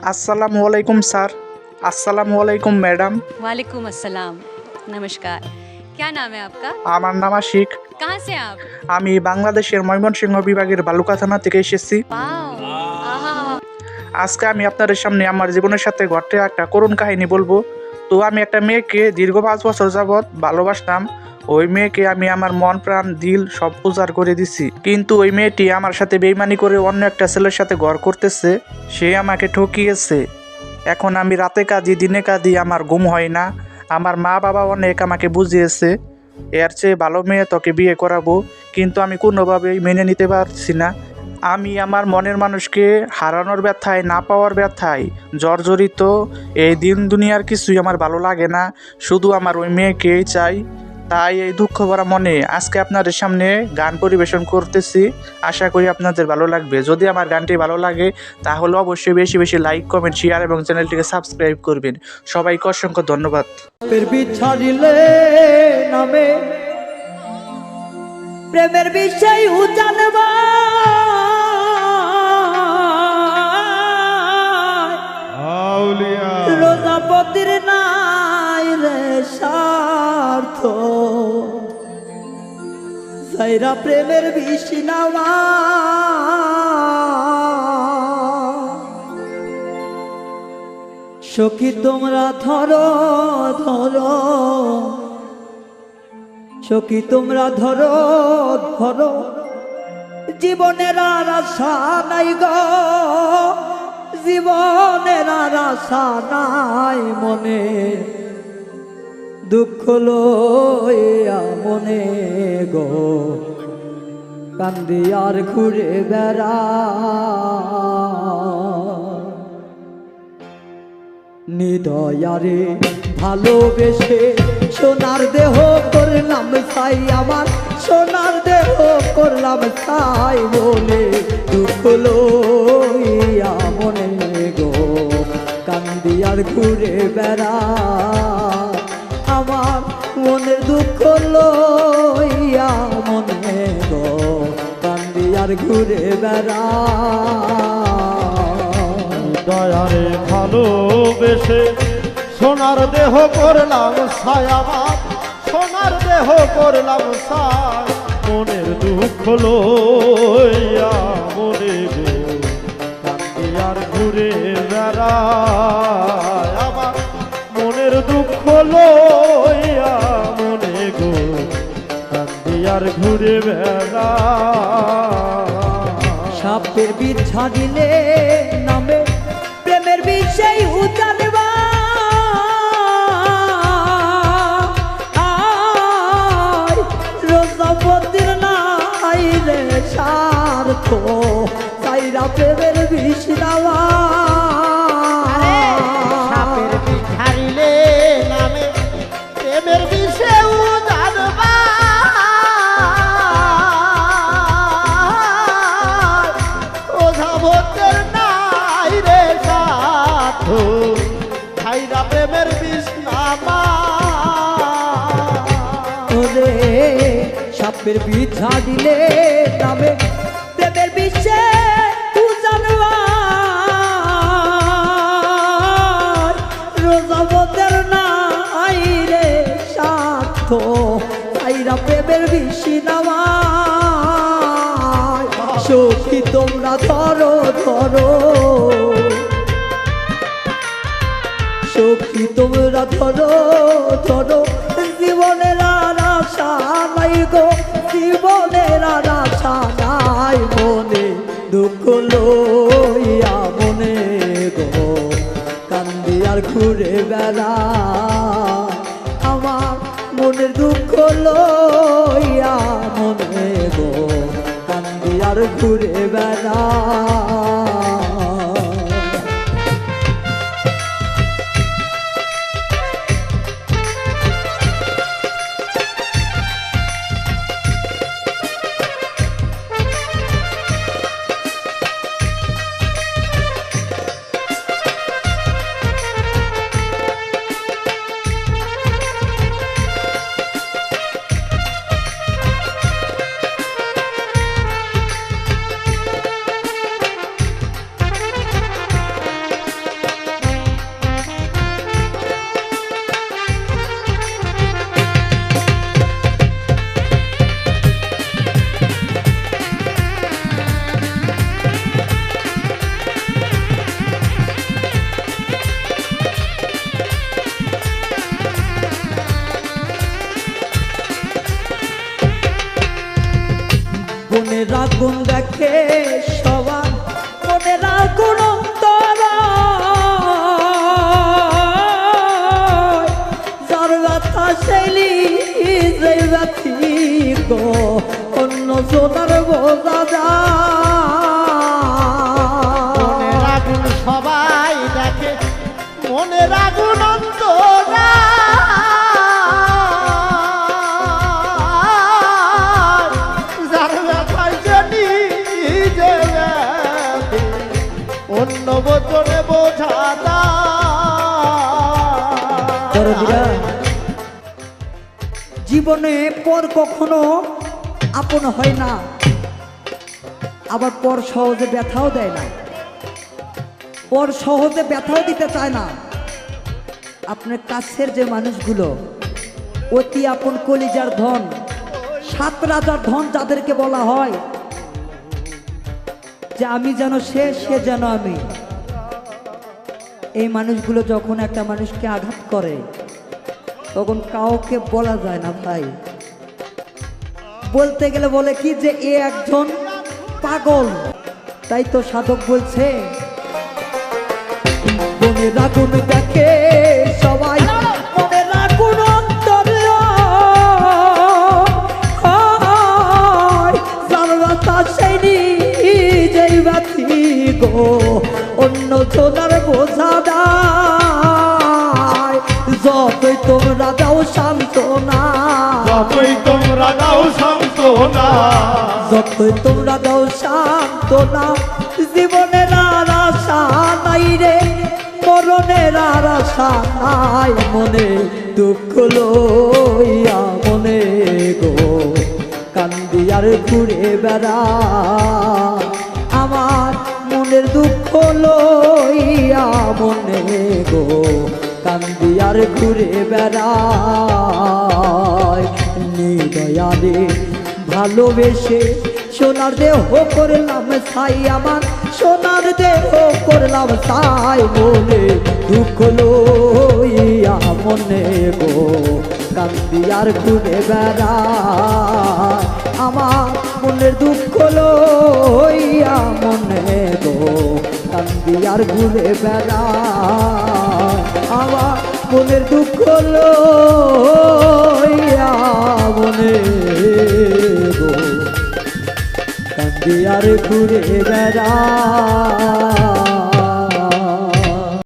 আসসালামু আলাইকুম স্যার আসসালামু আলাইকুম ম্যাডাম वालेकुम अस्सलाम नमस्कार क्या नाम है आपका আমার নাম আশিক कहाँ से हैं आप আমি বাংলাদেশের ময়মনসিংহ বিভাগের বালুকা থানা থেকে এসেছি वाओ आहा আজকে আমি আপনাদের সামনে আমার জীবনের সাথে ঘটে একটা করুণ কাহিনী বলবো তো আমি একটা মেয়েকে দীর্ঘ পাঁচ বছর যাবৎ ভালোবাসতাম ওই মেয়েকে আমি আমার মন প্রাণ, দিল সব উজাড় করে দিছি। কিন্তু ওই মেয়েটি আমার সাথে বেইমানি করে অন্য একটা ছেলের সাথে ঘর করতেছে, সে আমাকে ঠকিয়েছে। এখন আমি রাতে কাঁদি, দিনে কাঁদি, আমার ঘুম হয় না। আমার মা বাবা অনেক আমাকে বুঝিয়েছে, এর চেয়ে ভালো মেয়ে তোকে বিয়ে করাবো। কিন্তু আমি কোনোভাবেই মেনে নিতে পারছি না। আমি আমার মনের মানুষকে হারানোর ব্যথায়, না পাওয়ার ব্যথায় জর্জরিত। এই দিন দুনিয়ার কিছুই আমার ভালো লাগে না। শুধু আমার ওই মেয়েকেই চাই। তাই এই দুঃখ ভরা মনে আজকে আপনাদের সামনে গান পরিবেশন করতেছি। আশা করি আপনাদের ভালো লাগবে। যদি আমার গানটি ভালো লাগে তাহলে অবশ্যই বেশি বেশি লাইক কমেন্ট শেয়ার এবং চ্যানেলটিকে সাবস্ক্রাইব করবেন। সবাইকে অসংখ্য ধন্যবাদ। প্রেমের বিছাড়িলে নামে প্রেমের বিষয় উজানবা। রোজাপতির রে স্বার্থ। সাইরা প্রেমের বিষ সখী, তোমরা ধরো ধরো। সখী, তোমরা ধরো ধরো। জীবনের আর আশা নাই গো। জীবনের আর আশা নাই মনে। দুঃখ লইয়া মনে গো। কান্দি আর ঘুরে বেড়া। নিদয়ারে ভালোবেসে সোনার দেহ করলাম ছাই আমার। সোনার দেহ করলাম ছাই বলে দুঃখ লইয়া মনে গো। কান্দি আর ঘুরে বেড়া। ঘুরে বেড়া। দয়ারে ভালোবেসে সোনার দেহ করলাম ছায়াবাদ সোনার দেহ করলাম ছায়। মনের দুঃখ লইয়া মনে গো আর ঘুরে বেড়ায় আমার। মনের দুঃখ লইয়া মনে গো আর ঘুরে বেড়ায়। সাপের বিচ্ছা দিলে নামে প্রেমের বিষয় উজানবা সাপের ছাড়িলে নামে। প্রেমের বিষে উজানবা রোজাবতের নাই রে স্বার্থ। তাইরা প্রেমের ধরো ধরো বেড়া আমার মনের দুঃখ লইয়া মনে গো কান্দি আর ঘুরে বেড়া আগুন দেখে সবার দরদিরা, জীবনে পর কখনো আপন হয় না। আবার পর সহজে ব্যথাও দেয় না। পর সহজে ব্যথাও দিতে চায় না। আপনার কাছের যে মানুষগুলো অতি আপন কলিজার ধন সাত রাজার ধন যাদেরকে বলা হয় যে আমি যেন সে সে যেন আমি। এই মানুষগুলো যখন একটা মানুষকে আঘাত করে তখন কাউকে বলা যায় না ভাই। বলতে গেলে বলে কি যে এ একজন পাগল। তাই তো সাধক বলছে দেখে সবাই গো অন্য জোনার বোঝা দায় দাও যতই তোমরা দাও সান্ত্বনা যতই তোমরা দাও শান্ত না জীবনের আর আশা নাই রে মরণের আর আশা নাই মনে দুঃখ লইয়া মনে গো। কান্দি আর ঘুরে বেড়া আমার মনের দুঃখ লইয়া মনে আর ঘুরে বেড়ায় নিদয়ারে ভালোবেসে সোনার দেহ করলাম সাই আমার, সোনার দেহ করলাম ছাই বলে দুঃখ লইয়া মনে গো। কান্দি আর ঘুরে বেড়ায় আমার মনের দুঃখ লইয়া মনে গো। কান্দি আর ঘুরে বেড়ায় আমার মনের দুঃখ গো। কান্দি আর ঘুরে বেড়ায়।